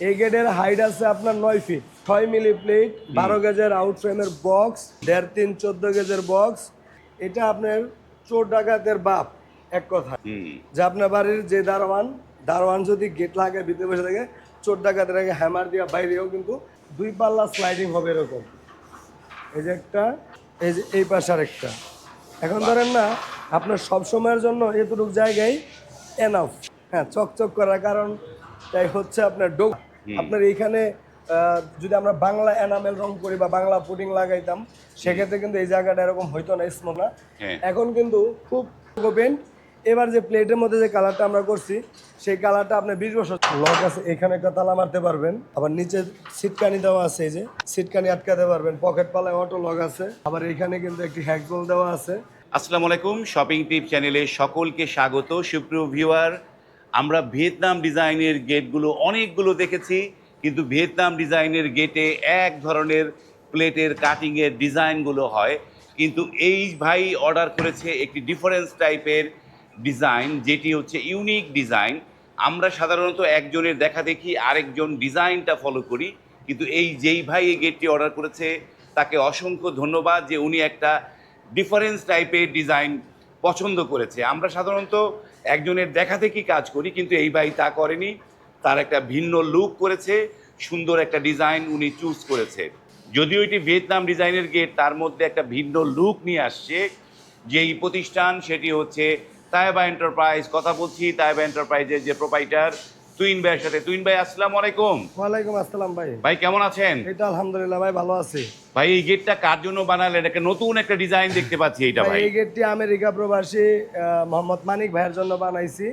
এই গেটের হাইট আছে আপনার নয় ফিট ছয় মিলি প্লেট বারো গেজের আউট ফ্রেমের বক্স দেড় তিন চোদ্দ গেজের বক্স এটা আপনার চোর ডাকাতের বাপ এক কথা। যে আপনার বাড়ির যে দারোয়ান দারোয়ান যদি গেট লাগে ভিতরে বসে থাকে চোর ডাকাতের আগে হ্যামার দিয়ে বাইরেও কিন্তু দুই পাল্লা স্লাইডিং হবে এরকম। এই যে একটা এই যে এই পাশে আরেকটা। এখন ধরেন না আপনার সব সময়ের জন্য এতটুকু জায়গায় এনাফ হ্যাঁ চকচক করার কারণ তাই হচ্ছে আপনার ডোক আপনার এইখানে যদি আমরা বাংলা এনামেল রং করি বা বাংলা পুডিং লাগাইতাম সেক্ষেত্রে কিন্তু এই জায়গাটা এরকম হইতো না স্মোক না। হ্যাঁ। এখন কিন্তু খুব পেন্ট এবার যে প্লেটের মধ্যে যে কালারটা আমরা করছি সেই কালারটা আপনি বিশ বছর লক আছে এখানে একটা তালা মারতে পারবেন। আবার নিচে সিটকানি দেওয়া আছে এই যে সিটকানি আটকাতে পারবেন। পকেট পালায় অটো লক আছে। আবার এখানে কিন্তু একটি হ্যাকবোল দেওয়া আছে। আসসালামু আলাইকুম শপিং টিপ চ্যানেলে সকলকে স্বাগত। সুপ্রিয় ভিউয়ার আমরা ভিয়েতনাম ডিজাইনের গেটগুলো অনেকগুলো দেখেছি, কিন্তু ভিয়েতনাম ডিজাইনের গেটে এক ধরনের প্লেটের কাটিংয়ের ডিজাইনগুলো হয়। কিন্তু এই ভাই অর্ডার করেছে একটি ডিফারেন্স টাইপের ডিজাইন, যেটি হচ্ছে ইউনিক ডিজাইন। আমরা সাধারণত একজনের দেখা দেখি, আরেকজন ডিজাইনটা ফলো করি। কিন্তু এই যেই ভাই এই গেটটি অর্ডার করেছে, তাকে অসংখ্য ধন্যবাদ যে উনি একটা ডিফারেন্স টাইপের ডিজাইন পছন্দ করেছে। আমরা সাধারণত একজনের দেখা দেখি কাজ করি, কিন্তু এই ভাই তা করেনি। তার একটা ভিন্ন লুক করেছে, সুন্দর একটা ডিজাইন উনি চুজ করেছে। যদিও ওইটি ভিয়েতনাম ডিজাইনের গেট তার মধ্যে একটা ভিন্ন লুক নিয়ে আসছে। যেই প্রতিষ্ঠান, সেটি হচ্ছে তায়বা এন্টারপ্রাইজ কথা বলছি তায়বা এন্টারপ্রাইজের যে প্রোপাইটার তুইন ভাইয়ের সাথে। তুইন ভাই আসসালামু আলাইকুম। ওয়ালাইকুম আসসালাম ভাই। ভাই কেমন আছেন? এটা আলহামদুলিল্লাহ ভাই ভালো আছি। ভাই এই গেটটা কার জন্য বানালেন? একটা নতুন একটা ডিজাইন দেখতে পাচ্ছি এইটা ভাই, এই গেটটি আমেরিকা প্রবাসী মোহাম্মদ মানিক ভাইয়ের জন্য বানাইছি।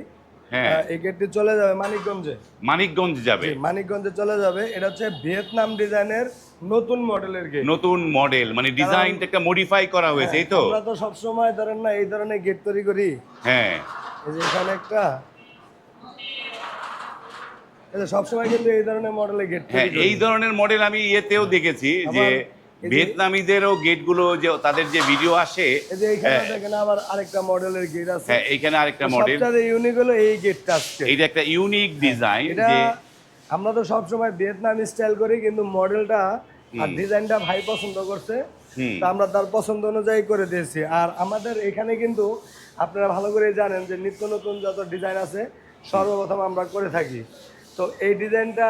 হ্যাঁ। এই গেটটি চলে যাবে মানিকগঞ্জে। মানিকগঞ্জ যাবে। মানিকগঞ্জে চলে যাবে। এটা হচ্ছে ভিয়েতনাম ডিজাইনের নতুন মডেলের গেট নতুন মডেল মানে ডিজাইনটা একটা মডিফাই করা হয়েছে এই তো? আমরা তো সবসময় ধরেন না এই ধরনের গেট তৈরি করি। হ্যাঁ। এখানে একটা সবসময় কিন্তু এই ধরনের মডেলের গেট হ্যাঁ এই ধরনের মডেল আমি ইয়েতেও দেখেছি যে ভিয়েতনামিদেরও গেটগুলো যে তাদের যে ভিডিও আসে যে এখানে আবার আরেকটা মডেলের গেট আছে। হ্যাঁ এইখানে আরেকটা মডেল সবচেয়ে ইউনিক হলো এই গেটটা আজকে। এইটা একটা ইউনিক ডিজাইন যে আমরা তো সবসময় ভিয়েতনাম স্টাইল করি কিন্তু মডেলটা আর ডিজাইনটা ভাই পছন্দ করছে। তা আমরা তার পছন্দ অনুযায়ী করে দিয়েছি। আর আমাদের এখানে কিন্তু আপনারা ভালো করে জানেন যে নিত্য নতুন যত ডিজাইন আছে সর্বপ্রথম আমরা করে থাকি। তো এই ডিজাইনটা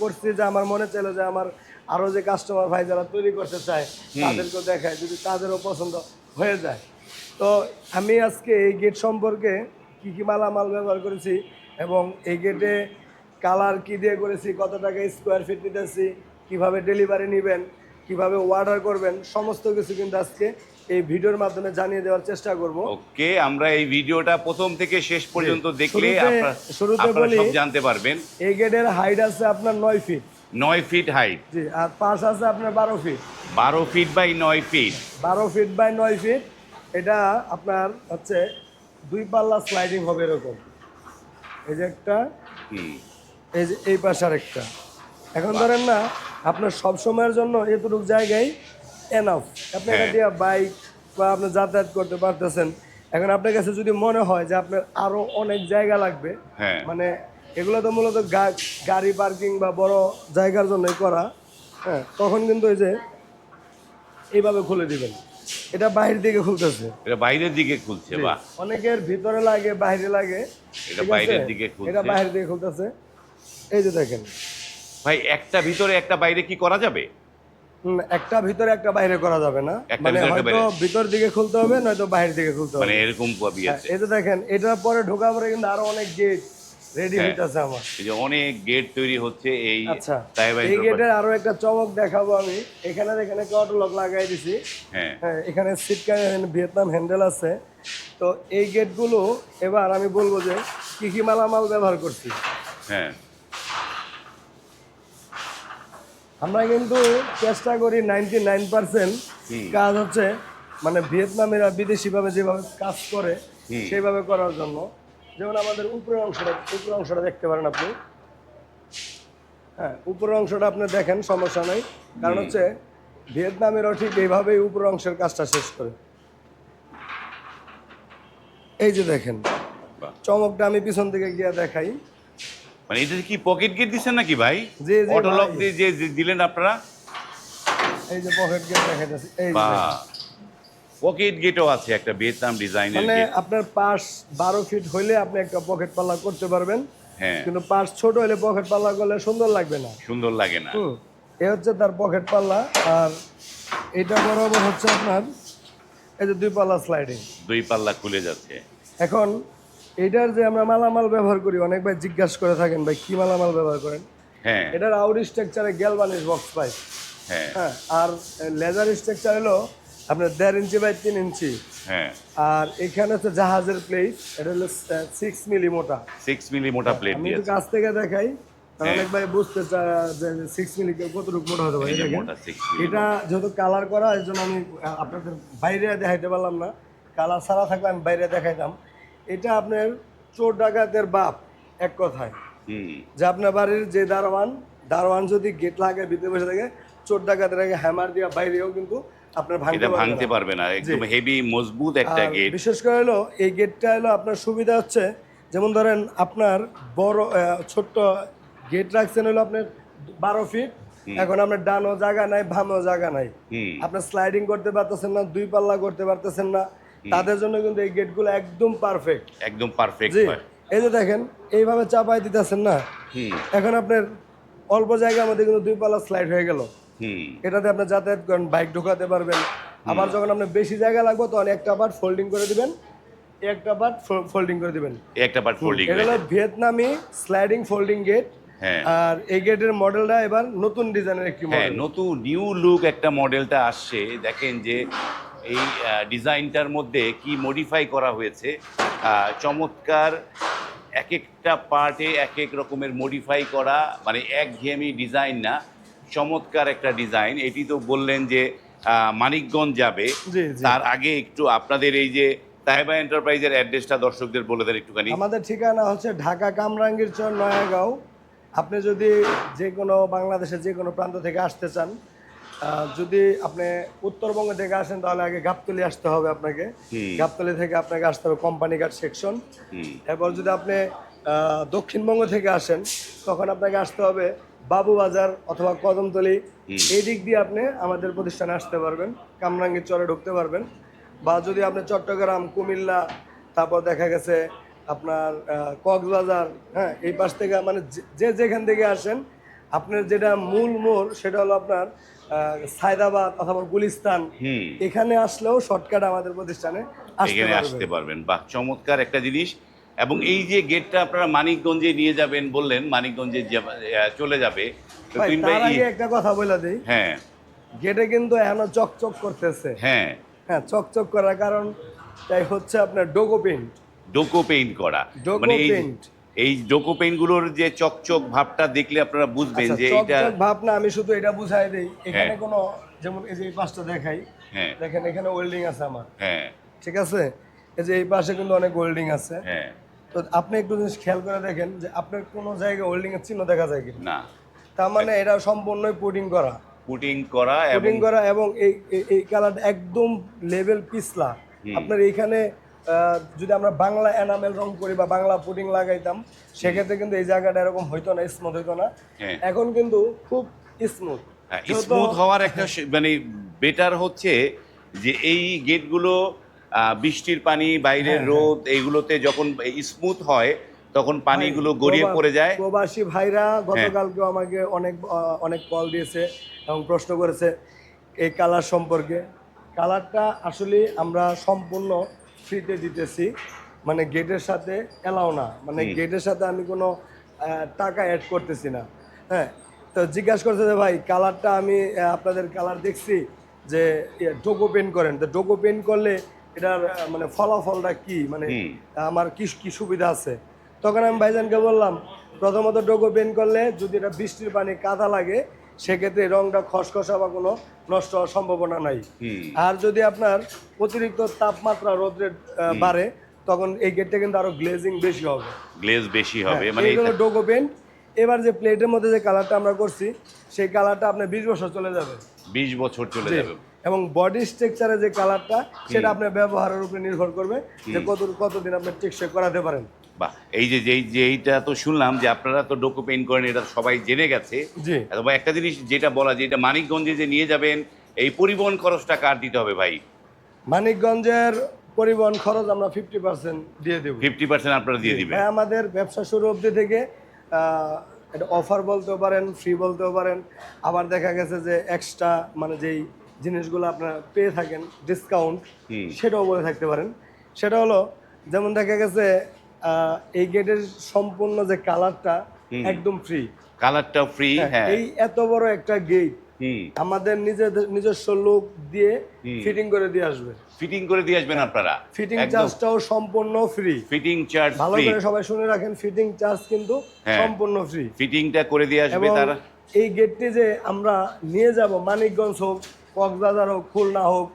করছি যে আমার মনে চাইলো যে আমার আরও যে কাস্টমার ভাই যারা তৈরি করতে চায় তাদেরকেও দেখায় যদি তাদেরও পছন্দ হয়ে যায়। তো আমি আজকে এই গেট সম্পর্কে কী কী মালামাল ব্যবহার করেছি এবং এই গেটে কালার কি দিয়ে করেছি কত টাকা স্কোয়ার ফিট নিতেছি কীভাবে ডেলিভারি নেবেন কীভাবে অর্ডার করবেন সমস্ত কিছু কিন্তু আজকে এই ভিডিওর মাধ্যমে জানিয়ে দেওয়ার চেষ্টা করব। ওকে আমরা এই ভিডিওটা প্রথম থেকে শেষ পর্যন্ত দেখলে শুরুতে- আপনারা শুরুতে আপনারা বলি- সব জানতে পারবেন। এই গেটের হাইট আছে আপনার নয় ফিট নয় ফিট হাইট জি আর পাশ আছে আপনার বারো ফিট বারো ফিট বাই নয় ফিট বারো ফিট বাই নয় ফিট এটা আপনার হচ্ছে দুই পাল্লা স্লাইডিং হবে এরকম। এই যে একটা এই যে এই পাশে আরেকটা। এখন ধরেন না আপনার সব সময়ের জন্য এতটুকু জায়গায় এনাফ আপনি এটা। দিয়ে বাইক বা আপনি যাতায়াত করতে পারতেছেন। এখন আপনার কাছে যদি মনে হয় যে আপনার আরও অনেক জায়গা লাগবে হ্যাঁ। মানে এগুলো তো মূলত গাড়ি পার্কিং বা বড় জায়গার জন্যই করা হ্যাঁ তখন কিন্তু এই যে এইভাবে খুলে দিবেন। এটা বাহির দিকে খুলতেছে। এটা বাইরের দিকে খুলছে বা অনেকের ভিতরে লাগে বাইরে লাগে। এটা বাইরের দিকে খুলছে। এটা বাইরে দিকে খুলতেছে। এই যে দেখেন। ভাই একটা ভিতরে একটা বাইরে কি করা যাবে? একটা ভিতরে একটা বাইরে করা যাবে না। মানে হয়তো ভিতর দিকে খুলতে হবে নয়তো বাইরে দিকে খুলতে হবে। মানে এরকম কবি হ্যাঁ, আছে। যে দেখেন এটার পরে ঢোকা পরে কিন্তু আরও অনেক গেট রেডি হ্যাঁ। হইতাছে আমার। এই যে অনেক গেট তৈরি হচ্ছে এই আচ্ছা এই গেটের আরও একটা চমক দেখাবো আমি। এখানে এখানে অটো লক লাগাই দিছি। হ্যাঁ। হ্যাঁ এখানে সিট ভিয়েতনাম হ্যান্ডেল আছে। তো এই গেটগুলো এবার আমি বলব যে কি কি মালামাল ব্যবহার করছি। হ্যাঁ। আমরা কিন্তু চেষ্টা করি নাইনটি নাইন পার্সেন্ট কাজ হচ্ছে মানে ভিয়েতনামিরা বিদেশিভাবে যেভাবে কাজ করে সেইভাবে করার জন্য। যেমন আমাদের উপরের অংশটা উপরের অংশটা দেখতে পারেন আপনি। হ্যাঁ উপরের অংশটা আপনি দেখেন সমস্যা নাই। কারণ হচ্ছে ভিয়েতনামেরও ঠিক এইভাবেই উপরের অংশের কাজটা শেষ করে। এই যে দেখেন চমকটা আমি পিছন থেকে গিয়ে দেখাই। মানে এটা কি পকেট গেট দিচ্ছেন নাকি ভাই? জি, জি, অটোলক ভাই। দিয়ে যে দিলেন আপনারা? এই যে পকেট গেট দেখা যাচ্ছে এই পকেট গেটও আছে একটা ভিয়েতনাম ডিজাইনের মানে আপনার পাশ বারো ফিট হইলে আপনি একটা পকেট পাল্লা করতে পারবেন। হ্যাঁ। কিন্তু পাশ ছোট হলে পকেট পাল্লা করলে সুন্দর লাগবে না। সুন্দর লাগে না। এ হচ্ছে তার পকেট পাল্লা আর এটা বরাবর হচ্ছে আপনার এই যে দুই পাল্লা স্লাইডিং দুই পাল্লা খুলে যাচ্ছে। এখন এটার যে আমরা মালামাল ব্যবহার করি অনেক ভাই জিজ্ঞাসা করে থাকেন ভাই কি মালামাল ব্যবহার করেন? হ্যাঁ। এটার আউট স্ট্রাকচারে গ্যালভানিশ বক্স পাই। হ্যাঁ। হ্যাঁ আর লেজার স্ট্রাকচার হলো আপনার দেড় ইঞ্চি বাই তিন ইঞ্চি। হ্যাঁ। আর এখানে হচ্ছে জাহাজের প্লেট এটা হলো সিক্স মিলি মোটা। সিক্স মিলি মোটা প্লেট আমি একটু কাছ থেকে দেখাই হ্যাঁ। অনেক ভাই বুঝতে চায় যে সিক্স মিলি কতটুকু মোটা হতে পারে এটা যেহেতু কালার করা এই জন্য আমি আপনাদের বাইরে দেখাইতে পারলাম না। কালার ছাড়া থাকলে আমি বাইরে দেখাইতাম। এটা আপনার চোর ডাকাতের বাপ এক কথায়। যে আপনার বাড়ির যে দারোয়ান দারোয়ান যদি গেট লাগে ভিতরে বসে থাকে চোর ডাকাতের আগে হ্যামার দিয়া বাইরেও কিন্তু আপনার ভাঙতে পারবে ভাঙতে না। পারবে না একদম হেভি মজবুত একটা গেট বিশেষ করে হলো এই গেটটা হলো আপনার সুবিধা হচ্ছে যেমন ধরেন আপনার বড় ছোট্ট গেট রাখছেন হলো আপনার বারো ফিট এখন আপনার ডানও জায়গা নাই বামও জায়গা নাই। আপনার স্লাইডিং করতে পারতেছেন না দুই পাল্লা করতে পারতেছেন না তাদের জন্য কিন্তু এই গেটগুলো একদম পারফেক্ট একদম পারফেক্ট এই যে দেখেন এইভাবে চাপাই দিতেছেন না? এখন আপনার অল্প জায়গার মধ্যে কিন্তু দুই পাল্লা স্লাইড হয়ে গেল। এটাতে আপনি যাতায়াত করেন বাইক ঢোকাতে পারবেন। আবার যখন আপনার বেশি জায়গা লাগবে তখন একটা পার্ট ফোল্ডিং করে দিবেন একটা পার্ট ফোল্ডিং করে দিবেন। একটা পার্ট ফোল্ডিং এটা হলো ভিয়েতনামি স্লাইডিং ফোল্ডিং গেট হ্যাঁ। আর এই গেটের মডেলটা এবার নতুন ডিজাইনের একটি হ্যাঁ মডেল নতুন নিউ লুক একটা মডেলটা আসছে। দেখেন যে এই ডিজাইনটার মধ্যে কি মডিফাই করা হয়েছে? চমৎকার এক একটা পার্টে এক এক রকমের মডিফাই করা মানে একঘেয়েমি ডিজাইন না চমৎকার একটা ডিজাইন। এটি তো বললেন যে মানিকগঞ্জ যাবে। তার আগে একটু আপনাদের এই যে তাইবা এন্টারপ্রাইজের অ্যাড্রেসটা দর্শকদের বলে দেন একটুখানি। আমাদের ঠিকানা হচ্ছে ঢাকা কামরাঙ্গীর চর নয়াগাঁও। আপনি যদি যে কোনো বাংলাদেশের যে কোনো প্রান্ত থেকে আসতে চান যদি আপনি উত্তরবঙ্গ থেকে আসেন তাহলে আগে গাবতলি আসতে হবে আপনাকে। গাবতলি থেকে আপনাকে আসতে হবে কোম্পানি কার্ড সেকশন এরপর যদি আপনি দক্ষিণবঙ্গ থেকে আসেন তখন আপনাকে আসতে হবে বাবুবাজার অথবা কদমতলি। এই দিক দিয়ে আপনি আমাদের প্রতিষ্ঠানে আসতে পারবেন কামরাঙ্গীর চরে ঢুকতে পারবেন। বা যদি আপনি চট্টগ্রাম কুমিল্লা তারপর দেখা গেছে আপনার কক্সবাজার হ্যাঁ এই পাশ থেকে মানে যে- যে যেখান থেকে আসেন আপনার যেটা মূল মোড় সেটা হলো আপনার সায়দাবাদ অথবা গুলিস্তান। এখানে আসলেও শর্টকাট আমাদের প্রতিষ্ঠানে আসতে এখানে পারবেন আসতে পারবেন। বাহ চমৎকার একটা জিনিস। এবং এই যে গেটটা আপনারা মানিকগঞ্জে নিয়ে যাবেন বললেন মানিকগঞ্জে চলে যাবে। তো তার আগে একটা কথা বলে দিই। হ্যাঁ। গেটে কিন্তু এখনও চকচক করতেছে। হ্যাঁ। হ্যাঁ চকচক করার কারণ তাই হচ্ছে আপনার ডোকো পেইন্ট ডোকো পেইন্ট করা। ডোকো মানে পেইন্ট এই ডোকো পেইন্টগুলোর যে চকচক ভাবটা দেখলে আপনারা বুঝবেন আচ্ছা যে এটা ভাব না আমি শুধু এটা বুঝাই দেই। এখানে হ্যাঁ। কোনো যেমন এই যে এই পাশটা দেখাই হ্যাঁ। দেখেন এখানে ওয়েল্ডিং আছে আমার। হ্যাঁ। ঠিক আছে? এই যে এই পাশে কিন্তু অনেক ওয়েল্ডিং আছে। হ্যাঁ। তো আপনি একটু জিনিস খেয়াল করে দেখেন যে আপনার কোনো জায়গায় ওয়েল্ডিং এর চিহ্ন দেখা যায় কিনা। না। তার মানে এটা সম্পূর্ণই পুডিং করা। পুটিং করা এবং করা এবং এই এই- কালারটা একদম লেভেল পিছলা। আপনার এইখানে আহ, যদি আমরা বাংলা এনামেল রং করি বা বাংলা পুডিং লাগাইতাম সেক্ষেত্রে কিন্তু এই জায়গাটা এরকম হইতো না স্মুথ হইতো না। হ্যাঁ। এখন কিন্তু খুব স্মুথ স্মুথ হওয়ার একটা মানে বেটার হচ্ছে যে এই গেটগুলো বৃষ্টির পানি বাইরের হ্যাঁ, রোদ এইগুলোতে যখন স্মুথ হয় তখন পানিগুলো গড়িয়ে পড়ে যায়। প্রবাসী ভাইরা গতকালকেও আমাকে অনেক অনেক কল দিয়েছে এবং প্রশ্ন করেছে এই কালার সম্পর্কে। কালারটা আসলে আমরা সম্পূর্ণ ফ্রিতে দিতেছি। মানে গেটের সাথে এলাও না। মানে গেটের সাথে আমি কোনো টাকা অ্যাড করতেছি না। হ্যাঁ তো জিজ্ঞাসা করছে যে ভাই কালারটা আমি আপনাদের কালার দেখছি যে ডোকো পেন করেন। তো ডোকো পেন করলে এটার মানে ফলাফলটা কি? মানে আমার কি কি সুবিধা আছে? তখন আমি ভাইজানকে বললাম প্রথমত ডোকো পেন করলে যদি এটা বৃষ্টির পানি কাদা লাগে সেক্ষেত্রে রংটা খসখসা বা কোনো নষ্ট হওয়ার সম্ভাবনা নাই। আর যদি আপনার অতিরিক্ত তাপমাত্রা রোদ্রে আহ, বাড়ে তখন এই গেটটা কিন্তু আরও গ্লেজিং বেশি হবে। গ্লেজ বেশি হবে মানে এইগুলো ডোকো পেন্ট এবার যে প্লেটের মধ্যে যে কালারটা আমরা করছি সেই কালারটা আপনার বিশ বছর চলে যাবে। বিশ বছর চলে যাবে। এবং বডি স্ট্রাকচারে যে কালারটা সেটা আপনার ব্যবহারের উপরে নির্ভর করবে যে কত কতদিন আপনি টেকসই করাতে পারেন। বাহ এই যে যেই যেইটা তো শুনলাম যে আপনারা তো ডোকো পেইন্ট করেন এটা সবাই জেনে গেছে। অথবা একটা জিনিস যেটা বলা যে এটা মানিকগঞ্জে যে নিয়ে যাবেন এই পরিবহন খরচটা কার দিতে হবে ভাই? মানিকগঞ্জের পরিবহন খরচ আমরা ফিফটি পার্সেন্ট দিয়ে দেবো। ফিফটি পার্সেন্ট আপনারা দিয়ে দিবেন। আমাদের ব্যবসা শুরু অবধি থেকে এটা অফার বলতেও পারেন ফ্রি বলতেও পারেন। আবার দেখা গেছে যে এক্সট্রা মানে যেই জিনিসগুলো আপনারা পেয়ে থাকেন ডিসকাউন্ট। সেটাও বলে থাকতে পারেন। সেটা হলো যেমন দেখা গেছে এই গেটের সম্পূর্ণ যে কালারটা একদম ফ্রি কালারটাও ফ্রি হ্যাঁ এই এত বড় একটা গেট আমাদের নিজেদের নিজস্ব লোক দিয়ে ফিটিং করে দিয়ে আসবে। ফিটিং করে দিয়ে আসবেন আপনারা। ফিটিং চার্জটাও সম্পূর্ণ ফ্রি ফিটিং চার্জ ভালো করে সবাই শুনে রাখেন ফিটিং চার্জ কিন্তু হ্যাঁ। সম্পূর্ণ ফ্রি ফিটিংটা করে দিয়ে আসবে তারা। এই গেটটি যে আমরা নিয়ে যাব মানিকগঞ্জ হোক কক্সবাজার হোক খুলনা হোক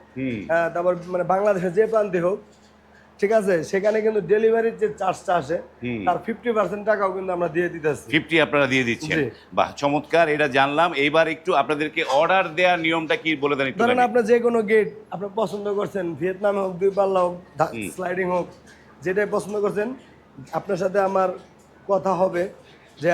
তারপর মানে বাংলাদেশের যে প্রান্তে হোক ঠিক আছে? সেখানে কিন্তু ডেলিভারির যে চার্জটা আসে। তার ফিফটি পার্সেন্ট টাকাও কিন্তু আমরা দিয়ে দিতেছি। ফিফটি আপনারা দিয়ে দিচ্ছেন। বাহ চমৎকার এটা জানলাম। এইবার একটু আপনাদেরকে অর্ডার দেওয়ার নিয়মটা কি বলে দেন ধরেন আপনার যে কোনো গেট আপনি পছন্দ করছেন ভিয়েতনাম হোক দুই পাল্লা হোক স্লাইডিং হোক যেটাই পছন্দ করছেন আপনার সাথে আমার কথা হবে যে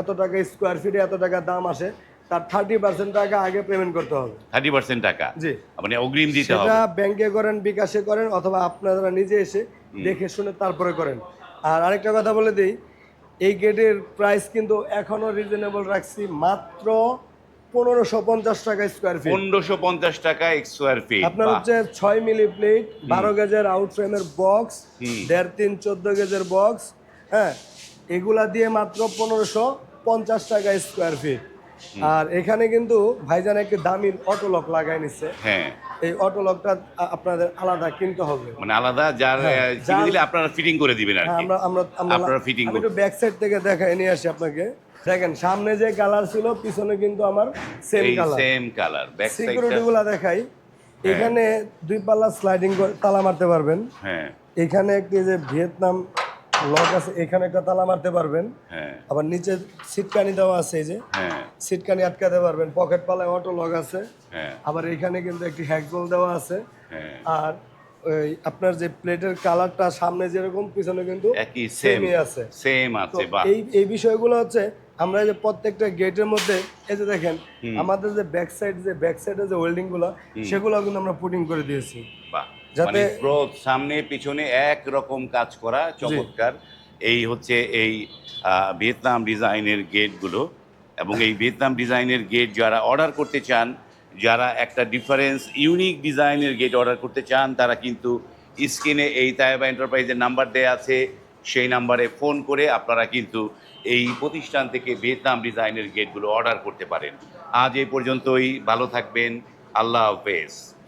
এত টাকা স্কোয়ার ফিটে এত টাকা দাম আসে। তার থার্টি পার্সেন্ট টাকা আগে পেমেন্ট করতে হবে। থার্টি পার্সেন্ট টাকা? জি। মানে অগ্রিম দিতে সেটা হবে? ব্যাংকে করেন বিকাশে করেন অথবা আপনারা নিজে এসে দেখে শুনে তারপরে করেন। আর আরেকটা কথা বলে দিই এই গেটের প্রাইস কিন্তু এখনও রিজনেবল রাখছি মাত্র পনেরোশো পঞ্চাশ টাকা স্কোয়ার ফিট পনেরোশো পঞ্চাশ টাকা স্কোয়ার ফিট আপনার হচ্ছে ছয় মিলি প্লেট বারো গেজের আউট ফ্রেমের বক্স দেড় তিন চোদ্দ গেজের বক্স হ্যাঁ এগুলা দিয়ে মাত্র পনেরোশো পঞ্চাশ টাকা স্কোয়ার ফিট আর এখানে কিন্তু ভাইজান একটি দামি অটো লক লাগাই নিচ্ছে হ্যাঁ। এই অটো লকটা আপনাদের আলাদা কিনতে হবে। মানে আলাদা যার হ্যাঁ, কিনে দিলে আপনারা ফিটিং করে দিবেন আর হ্যাঁ, কি। আমরা আমরা আপনারা fitting আমি একটু ব্যাক সাইড থেকে দেখাই নিয়ে আসি আপনাকে। দেখেন সামনে যে কালার ছিল পিছনে কিন্তু আমার সেম এই colour same colour back security সাইডটা গুলা দেখাই এখানে দুই পাল্লা স্লাইডিং তালা মারতে পারবেন। হ্যাঁ। এখানে একটি যে ভিয়েতনাম লক আছে এখানে একটা তালা মারতে পারবেন। হ্যাঁ। আবার নিচে সিটকানি দেওয়া আছে এই যে। হ্যাঁ। সিটকানি আটকাতে পারবেন পকেট পালায় অটো লক আছে। হ্যাঁ। আবার এখানে কিন্তু একটি হ্যাকবল দেওয়া আছে। হ্যাঁ। আর ওই আপনার যে প্লেটের কালারটা সামনে যেরকম পিছনে কিন্তু একই সেম সেমই আছে। সেম আছে বাহ। এই এই বিষয়গুলো হচ্ছে আমরা যে প্রত্যেকটা গেটের মধ্যে এই যে দেখেন আমাদের যে ব্যাক সাইড যে ব্যাক সাইডে যে ওয়েল্ডিংগুলো সেগুলো কিন্তু আমরা পুটিং করে দিয়েছি। যাতে- মানে গ্রোথ সামনে পিছনে এক রকম কাজ করা চমৎকার। এই হচ্ছে এই ভিয়েতনাম ডিজাইনের গেটগুলো এবং এই ভিয়েতনাম ডিজাইনের গেট যারা অর্ডার করতে চান যারা একটা ডিফারেন্স ইউনিক ডিজাইনের গেট অর্ডার করতে চান তারা কিন্তু স্ক্রিনে এই তাইবা এন্টারপ্রাইজের নাম্বার দেওয়া আছে। সেই নাম্বারে ফোন করে আপনারা কিন্তু এই প্রতিষ্ঠান থেকে ভিয়েতনাম ডিজাইনের গেটগুলো অর্ডার করতে পারেন। আজ এই পর্যন্তই। ভালো থাকবেন। আল্লাহ হাফেজ।